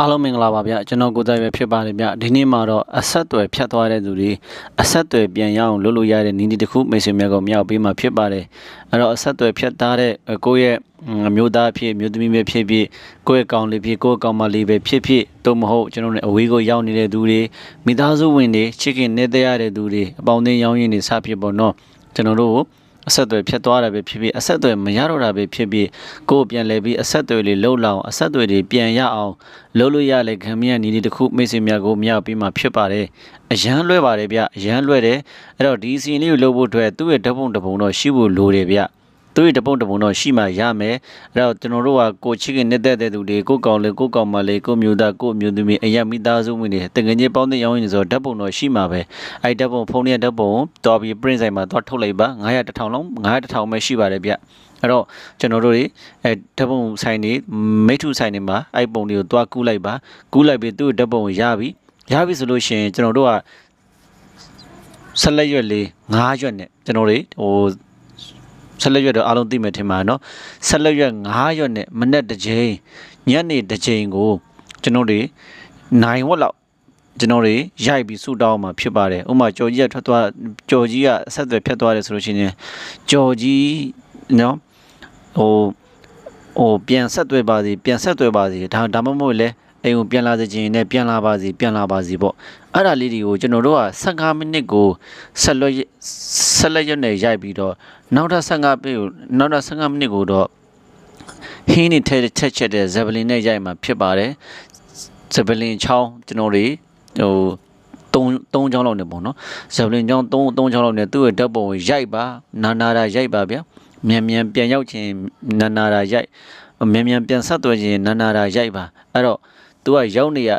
အားလုံးမင်္ဂလာပါဗျကျွန်တော်ကိုယ်တိုင်ပဲဖြစ်ပါတယ်ဗျဒီနေ့မှာတော့အဆက်အသွယ်ဖြတ်သွားတဲ့သူတွေအဆက်အသွယ်ပြန်ရအောင်လုပ်လို့ရတဲ့နည်းတစ်ခုမိတ်ဆွေများကိုမြောက်ပေးမှာဖြစ်ပါတယ်အဲ့တော့အဆက်အသွယ်ဖြတ်သားတဲ့ကိုယ့်ရဲ့အမျိုးသားဖြစ်မျိုးသမီးပဲဖြစ်ဖြစ်ကိုယ့်ရဲ့ကောင်လေးဖြစ်ကိုယ့်ရဲ့ကောင်မလေးပဲဖြစ်ဖြစ်တို့မဟုတ်ကျွန်တော်တို့အဝေးကိုရောက်နေတဲ့သူတွေမိသားစုဝင်တွေချစ်ခင်နေတဲ့ရတဲ့သူတွေအပေါင်းအသင်းရောင်းရင်းတွေစဖြစ်ပေါ့နော်ကျွန်တော်တို့ အဆက်အသွယ်ဖြတ်သွားတာပဲဖြစ်ဖြစ်အဆက်အသွယ်မရတော့တာပဲဖြစ်ဖြစ်ကိုယ်ပြန်လဲပြီးအဆက်အသွယ်လေးလှုပ်လောင်အဆက်အသွယ်တွေပြန်ရအောင်လှုပ်လို့ရလေခံမရနီးဒီတစ်ခုမိတ်ဆွေများကိုမြောက်ပြီးမှဖြစ်ပါတယ်အရန်လွဲပါတယ်ဗျအရန်လွဲတယ်အဲ့တော့ဒီစီလေးကိုလှုပ်ဖို့အတွက်သူ့ရဲ့ဓပုံဓပုံတော့ရှိဖို့လိုတယ်ဗျ သူ့ရဲ့ဓပုံဓပုံတော့ရှိမှရမယ်အဲ့တော့ကျွန်တော်တို့ကကိုချစ်ခင်နေတဲ့တဲ့သူတွေကိုကောင်လေးကိုကောင်မလေးကိုမျိုးသားကိုမျိုးသမီးအရက်မိသားစုဝင်တွေတကယ်ကြီးပေါင်းတဲ့ရောင်းရင်းဆိုတော့ဓပုံတော့ရှိမှာပဲအဲ့ဓပုံဖုန်းရဲ့ဓပုံတော်ပြီး print ဆိုင်မှာတော့ထုတ်လိုက်ပါ900 1000လုံး900 1000ပဲရှိပါတယ်ဗျအဲ့တော့ကျွန်တော်တို့တွေအဲဓပုံဆိုင်တွေမိထုဆိုင်တွေမှာအဲ့ပုံတွေကိုတွားကူးလိုက်ပါကူးလိုက်ပြီးသူ့ဓပုံကိုရပြီရပြီဆိုလို့ရှိရင်ကျွန်တော်တို့ကဆက်လက်ရွက်လေး9ရွက်နဲ့ကျွန်တော်တွေဟို ဆက်လက်ရွက်တော့အားလုံးသိမယ်ထင်ပါနော်ဆက်လက်ရွက်9ရွက်နဲ့မနေ့တစ်ချိန်ညနေတစ်ချိန်ကိုကျွန်တော်တွေနိုင်ဝက်လောက်ကျွန်တော်တွေရိုက်ပြီးဆူတောင်းမှာဖြစ်ပါတယ်ဥပမာကြော်ကြီးကထွက်သွားကြော်ကြီးကအဆက်အသွယ်ဖြတ်သွားတယ်ဆိုလို့ရှိရင်ကြော်ကြီးနော်ဟိုဟိုပြန်ဆက်သွယ်ပါစီပြန်ဆက်သွယ်ပါစီဒါဒါမှမဟုတ်လေ အိမ်ကိုပြန်လာစေခြင်းနဲ့ပြန်လာပါစီပြန်လာပါစီပေါ့အဲ့ဒါလေးတွေကိုကျွန်တော်တို့က15မိနစ်ကိုဆက်လွတ်ဆက်လက်ရွက်နဲ့ရိုက်ပြီးတော့နောက်ထပ်15မိနစ်ကိုနောက်ထပ်15မိနစ်ကိုတော့ဟင်းနေထဲချက်ချက်တဲ့ဇဗလင်နဲ့ရိုက်မှာဖြစ်ပါတယ်ဇဗလင်ချောင်းကျွန်တော်တွေဟို3 3ချောင်းလောက်နေပေါ့နော်ဇဗလင်ချောင်း3 3ချောင်းလောက်နေသူ့ရဲ့ဓာတ်ပုံကိုရိုက်ပါနာနာတာရိုက်ပါဗျာမြန်မြန်ပြန်ရောက်ခြင်းနာနာတာရိုက်မြန်မြန်ပြန်ဆက်သွယ်ခြင်းနာနာတာရိုက်ပါအဲ့တော့ तू ကရောက်နေရ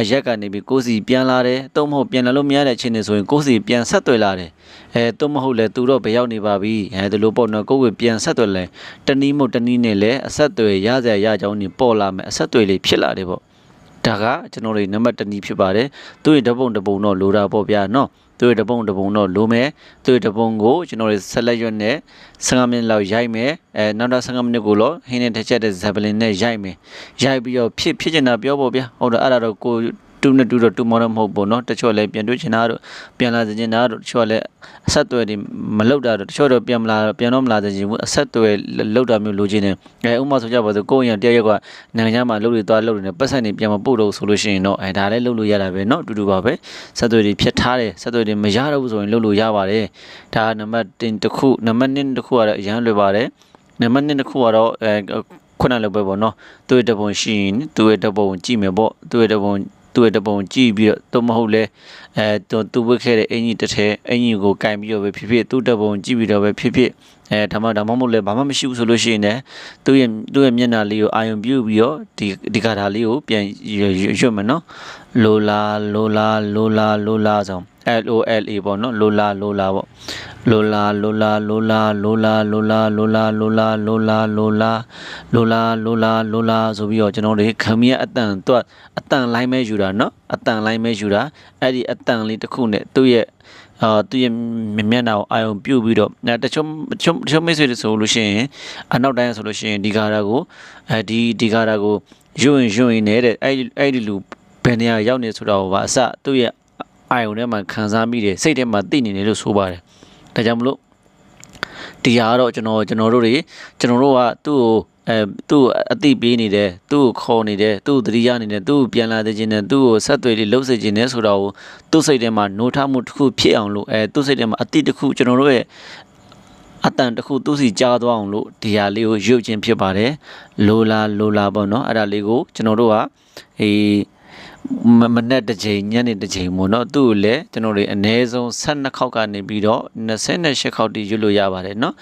အရက်ကနေပြီးကိုစီပြန်လာတယ်တုံးမဟုတ်ပြန်လာလို့မရတဲ့ချင်းနေဆိုရင်ကိုစီပြန်ဆက်သွယ်လာတယ်အဲတုံးမဟုတ်လဲ तू တော့ဘယ်ရောက်နေပါပြီအဲဒီလိုပေါ့နော်ကိုကိုပြန်ဆက်သွယ်လဲတနည်းမဟုတ်တနည်းနဲ့လဲအဆက်သွယ်ရစရာရကြောင်းနေပေါ်လာမယ်အဆက်သွယ်လေးဖြစ်လာတယ်ပေါ့ ဒါကကျွန်တော်တို့နံပါတ်1နည်းဖြစ်ပါတယ်သူ့ရဲ့ဓပုံဓပုံတော့လိုတာပေါ့ဗျာနော်သူ့ရဲ့ဓပုံဓပုံတော့လိုမယ်သူ့ရဲ့ဓပုံကိုကျွန်တော်တို့ဆက်လက်ရွက်နဲ့15မိနစ်လောက်ရိုက်မယ်အဲနောက်တော့15မိနစ်ကိုတော့ဟင်းနဲ့တစ်ချက်တဲ့ဇပလင်နဲ့ရိုက်မယ်ရိုက်ပြီးတော့ဖြစ်ဖြစ်ချင်တာပြောပေါ့ဗျာဟုတ်တော့အဲ့ဒါတော့ကို တူနဲ့တူတော့တူမောတော့မဟုတ်ဘူးเนาะတချို့လည်းပြန်တွေ့ချင်တာတို့ပြန်လာစေချင်တာတို့တချို့လည်းအဆက်အသွယ်တွေမလောက်တာတို့တချို့တော့ပြန်မလာပြန်တော့မလာစေချင်ဘူးအဆက်အသွယ်လောက်တာမျိုးလိုချင်တယ်အဲဥပမာဆိုကြပါစို့ကိုယ့်ရင်တရက်ရက်ကနိုင်ငံခြားမှာလုပ်တွေသွားလုပ်တွေနဲ့ပတ်စံတွေပြန်မပို့တော့ဆိုလို့ရှိရင်တော့အဲဒါလည်းလုပ်လို့ရတာပဲเนาะအတူတူပါပဲဆက်သွယ်တွေဖြတ်ထားတယ်ဆက်သွယ်တွေမရတော့ဘူးဆိုရင်လုပ်လို့ရပါတယ်ဒါနံပါတ်1တစ်ခုနံပါတ်2တစ်ခုကတော့အရန်လွယ်ပါတယ်နံပါတ်2တစ်ခုကတော့အဲခုနလိုပဲပေါ့နော်သူ့ရဲ့တပုံရှိရင်သူ့ရဲ့တပုံကြည့်မယ်ပေါ့သူ့ရဲ့တပုံ သူ့ရဲ့တပုံကြည့်ပြီးတော့သူမဟုတ်လဲအဲသူသူဝတ်ခဲ့တဲ့အင်ကြီးတစ်ထဲအင်ကြီးကိုကင်ပြီးတော့ပဲဖြစ်ဖြစ်သူ့တပုံကြည့်ပြီးတော့ပဲဖြစ်ဖြစ်အဲဒါမှဒါမှမဟုတ်လဲဘာမှမရှိဘူးဆိုလို့ရှိရင်လည်းသူ့ရဲ့သူ့ရဲ့မျက်နှာလေးကိုအာယုံပြုပြီးတော့ဒီဒီကာထာလေးကိုပြန်ရွတ်မယ်နော်လိုလာလိုလာလိုလာလိုလာဆို L O L A ပေါ့နော်လိုလာလိုလာပေါ့လိုလာလိုလာလိုလာလိုလာလိုလာလိုလာလိုလာလိုလာလိုလာလိုလာလိုလာလိုလာဆိုပြီးတော့ကျွန်တော်တို့ခမရအတန်တွတ်အတန်လိုင်းမဲယူတာနော်အတန်လိုင်းမဲယူတာအဲ့ဒီအတန်လေးတစ်ခုနဲ့သူ့ရဲ့အာသူရဲ့မျက်နှာကိုအာယုံပြုတ်ပြီးတော့တချို့တချို့တချို့မိတ်ဆွေတွေဆိုလို့ရှိရင်အနောက်တိုင်းဆိုလို့ရှိရင်ဒီကာရာကိုအဲဒီဒီကာရာကိုယွင်ယွင်နေတဲ့အဲ့အဲ့ဒီလူဘယ်နေရာရောက်နေဆိုတော့ဘာအစသူ့ရဲ့ အာယုံထဲမှာခံစားမိတယ်စိတ်ထဲမှာသိနေတယ်လို့ဆိုပါတယ်ဒါကြောင့်မလို့ဒီဟာကတော့ကျွန်တော်ကျွန်တော်တို့တွေကျွန်တော်တို့ကသူ့ကိုအဲသူ့အတိပေးနေတယ်သူ့ကိုခေါ်နေတယ်သူ့ကိုတတိယနေတယ်သူ့ကိုပြန်လာတဲ့ခြင်းနဲ့သူ့ကိုဆက်သွယ်လေးလှုပ်စေခြင်းနဲ့ဆိုတော့သူ့စိတ်ထဲမှာနှိုးထားမှုတစ်ခုဖြစ်အောင်လို့အဲသူ့စိတ်ထဲမှာအတိတစ်ခုကျွန်တော်တို့ရဲ့အတန်တစ်ခုသူ့စီကြားသွားအောင်လို့ဒီဟာလေးကိုရုပ်ခြင်းဖြစ်ပါတယ်လိုလာလိုလာပေါ့နော်အဲ့ဒါလေးကိုကျွန်တော်တို့ကအေး မနဲ့တစ်ချိန်ညနေတစ်ချိန်ပေါ့နော်သူ့ကိုလည်းကျွန်တော်တွေအနည်းဆုံး12ခေါက်ကနေပြီးတော့28ခေါက်တိရွတ်လို့ရပါတယ်နော်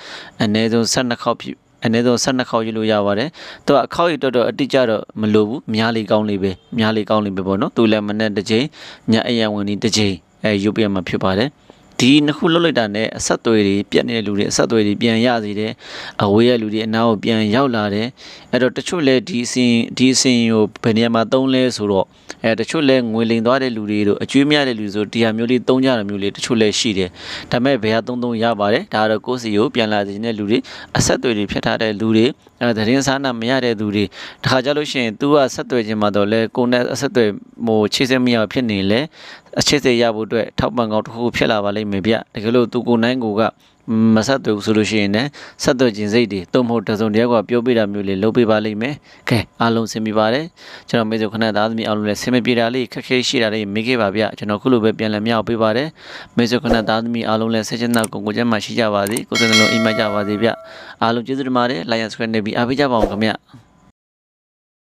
အနည်းဆုံး12ခေါက်ဖြစ်အနည်းဆုံး12ခေါက်ရွတ်လို့ရပါတယ်သူကအခေါက်ရတော်တော်အတိကျတော့မလိုဘူးများလေကောင်းလေပဲများလေကောင်းလေပဲပေါ့နော်သူလည်းမနဲ့တစ်ချိန်ညအရန်ဝင်ဒီတစ်ချိန်အဲရွတ်ပြမှာဖြစ်ပါတယ် ဒီနှစ်ခုလှုပ်လိုက်တာနဲ့အဆက်အသွယ်တွေပြတ်နေတဲ့လူတွေအဆက်အသွယ်တွေပြန်ရစေတယ်။အဝေးရလူတွေအနာကိုပြန်ရောက်လာတယ်။အဲ့တော့တချို့လဲဒီအစဉ်ဒီအစဉ်ကိုဘယ်နေရာမှာသုံးလဲဆိုတော့အဲတချို့လဲငွေလိမ်သွားတဲ့လူတွေတို့အကျွေးမရတဲ့လူဆိုဒီဟာမျိုးလေးသုံးကြတာမျိုးလေးတချို့လဲရှိတယ်။ဒါပေမဲ့ဘယ်ဟာသုံးသုံးရပါတယ်။ဒါကတော့ကိုယ့်စီကိုပြန်လာစေတဲ့လူတွေအဆက်အသွယ်တွေဖြတ်ထားတဲ့လူတွေ အဲသတင်းစားနာမရတဲ့သူတွေတခါကြလို့ရှိရင် तू ကဆက်သွယ်ခြင်းမှာတော့လဲကိုယ်နဲ့အဆက်သွယ်ဟိုချိတ်ဆက်မရဖြစ်နေလဲအချစ်စေရဖို့အတွက်ထောက်ပံ့ကောင်းတစ်ခုခုဖြစ်လာပါလိမ့်မယ်ဗျတကယ်လို့ तू ကိုယ်နိုင်ကိုက မဆက်သွယ်ဘူးဆိုလို့ရှိရင်လည်းဆက်သွယ်ခြင်းစိတ်တွေတုံ့မဟုတ်တစ်စုံတစ်ယောက်ကပြောပြတာမျိုးလေးလုပ်ပေးပါလိမ့်မယ်ကဲအားလုံးဆင်ပြပါတယ်ကျွန်တော်မေဆိုခဏသားသမီးအားလုံးလည်းဆင်မပြေတာလေးခက်ခဲရှိတာလေးမေးခဲ့ပါဗျကျွန်တော်ခုလိုပဲပြန်လည်မြောက်ပေးပါတယ်မေဆိုခဏသားသမီးအားလုံးလည်းဆက်ချင်တဲ့ကိုကိုကျမ်းမှရှိကြပါစေကိုယ်စံလုံးအိမ်မက်ကြပါစေဗျအားလုံးကျေးဇူးတင်ပါတယ် like and subscribe နေပြီးအားပေးကြပါအောင်ခင်ဗျ